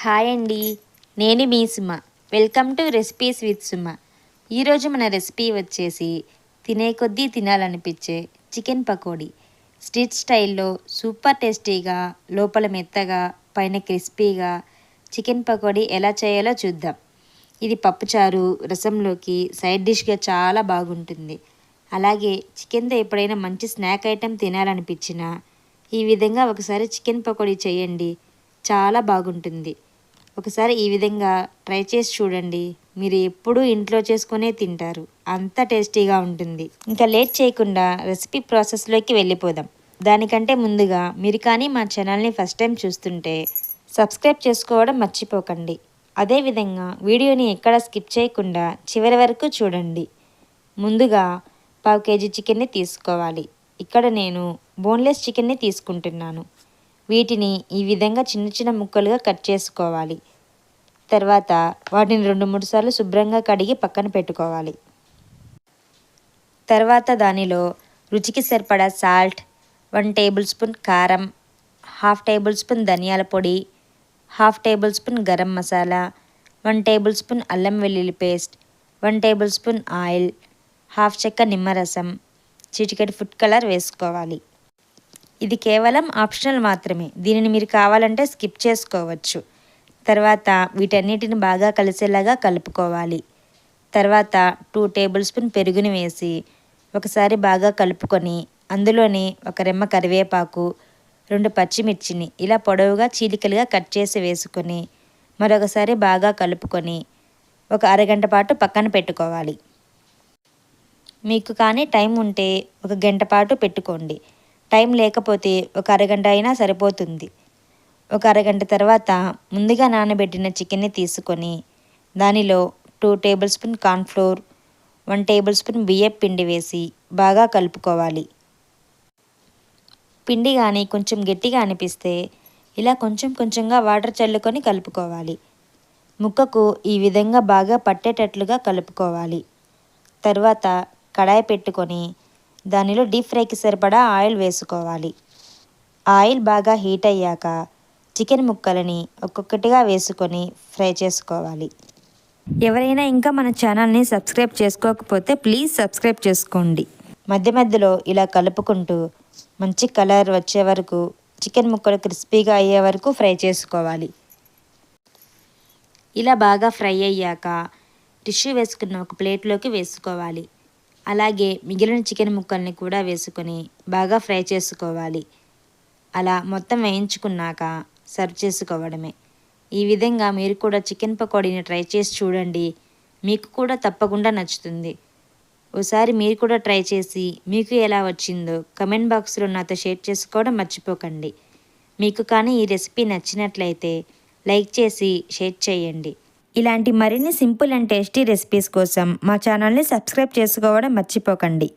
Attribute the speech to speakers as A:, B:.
A: Hi అండి. నేను మీ Suma. Welcome to recipes with Suma. ఈరోజు మన రెసిపీ వచ్చేసి తినే కొద్దీ తినాలనిపించే చికెన్ పకోడీ. స్ట్రీట్ స్టైల్లో సూపర్ టేస్టీగా లోపల మెత్తగా పైన క్రిస్పీగా చికెన్ పకోడీ ఎలా చేయాలో చూద్దాం. ఇది పప్పుచారు రసంలోకి సైడ్ డిష్గా చాలా బాగుంటుంది. అలాగే చికెన్తో ఎప్పుడైనా మంచి స్నాక్ ఐటెం తినాలనిపించినా ఈ విధంగా ఒకసారి చికెన్ పకోడీ చేయండి. చాలా బాగుంటుంది. ఒకసారి ఈ విధంగా ట్రై చేసి చూడండి. మీరు ఎప్పుడూ ఇంట్లో చేసుకునే తింటారు. అంత టేస్టీగా ఉంటుంది. ఇంకా లేట్ చేయకుండా రెసిపీ ప్రాసెస్లోకి వెళ్ళిపోదాం. దానికంటే ముందుగా మీరు కానీ మా ఛానల్ని ఫస్ట్ టైం చూస్తుంటే సబ్స్క్రైబ్ చేసుకోవడం మర్చిపోకండి. అదేవిధంగా వీడియోని ఎక్కడ స్కిప్ చేయకుండా చివరి వరకు చూడండి. ముందుగా పావు కేజీ చికెన్ని తీసుకోవాలి. ఇక్కడ నేను బోన్లెస్ చికెన్ని తీసుకుంటున్నాను. వీటిని ఈ విధంగా చిన్న చిన్న ముక్కలుగా కట్ చేసుకోవాలి. తర్వాత వాటిని రెండు మూడు సార్లు శుభ్రంగా కడిగి పక్కన పెట్టుకోవాలి. తర్వాత దానిలో రుచికి సరిపడా సాల్ట్ వన్ టేబుల్ స్పూన్ కారం హాఫ్ టేబుల్ స్పూన్ ధనియాల పొడి half tablespoon garam masala one tablespoon అల్లం వెల్లుల్లి paste one tablespoon oil half చెక్క నిమ్మరసం చిటికెట్ ఫుడ్ కలర్ వేసుకోవాలి. ఇది కేవలం ఆప్షనల్ మాత్రమే. దీనిని మీరు కావాలంటే స్కిప్ చేసుకోవచ్చు. తర్వాత వీటన్నిటిని బాగా కలిసేలాగా కలుపుకోవాలి. తర్వాత టూ టేబుల్ స్పూన్ పెరుగుని వేసి ఒకసారి బాగా కలుపుకొని అందులోని ఒక రెమ్మ కరివేపాకు రెండు పచ్చిమిర్చిని ఇలా పొడవుగా చీలికలుగా కట్ చేసి వేసుకొని మరొకసారి బాగా కలుపుకొని ఒక అరగంట పాటు పక్కన పెట్టుకోవాలి. మీకు కానీ టైం ఉంటే ఒక గంట పాటు పెట్టుకోండి. టైం లేకపోతే ఒక అరగంట అయినా సరిపోతుంది. ఒక అరగంట తర్వాత ముందుగా నానబెట్టిన చికెన్ని తీసుకొని దానిలో two tablespoon cornflour one tablespoon బియ్యం పిండి వేసి బాగా కలుపుకోవాలి. పిండి కానీ కొంచెం గట్టిగా అనిపిస్తే ఇలా కొంచెం కొంచెంగా వాటర్ చల్లుకొని కలుపుకోవాలి. ముక్కకు ఈ విధంగా బాగా పట్టేటట్లుగా కలుపుకోవాలి. తర్వాత కడాయి పెట్టుకొని దానిలో డీప్ ఫ్రైకి సరిపడా ఆయిల్ వేసుకోవాలి. ఆయిల్ బాగా హీట్ అయ్యాక చికెన్ ముక్కలని ఒక్కొక్కటిగా వేసుకొని ఫ్రై చేసుకోవాలి. ఎవరైనా ఇంకా మన ఛానల్ని సబ్స్క్రైబ్ చేసుకోకపోతే ప్లీజ్ సబ్స్క్రైబ్ చేసుకోండి. మధ్య మధ్యలో ఇలా కలుపుకుంటూ మంచి కలర్ వచ్చే వరకు చికెన్ ముక్కలు క్రిస్పీగా అయ్యే వరకు ఫ్రై చేసుకోవాలి. ఇలా బాగా ఫ్రై అయ్యాక టిష్యూ వేసుకున్న ఒక ప్లేట్లోకి వేసుకోవాలి. అలాగే మిగిలిన చికెన్ ముక్కల్ని కూడా వేసుకొని బాగా ఫ్రై చేసుకోవాలి. అలా మొత్తం వేయించుకున్నాక సర్వ్ చేసుకోవడమే. ఈ విధంగా మీరు కూడా చికెన్ పకోడీని ట్రై చేసి చూడండి. మీకు కూడా తప్పకుండా నచ్చుతుంది. ఓసారి మీరు కూడా ట్రై చేసి మీకు ఎలా వచ్చిందో కమెంట్ బాక్స్లో నాతో షేర్ చేసుకోవడం మర్చిపోకండి. మీకు కానీ ఈ రెసిపీ నచ్చినట్లయితే లైక్ చేసి షేర్ చేయండి. ఇలాంటి మరిన్ని సింపుల్ అండ్ టేస్టీ రెసిపీస్ కోసం మా ఛానల్ని సబ్స్క్రైబ్ చేసుకోవడం మర్చిపోకండి.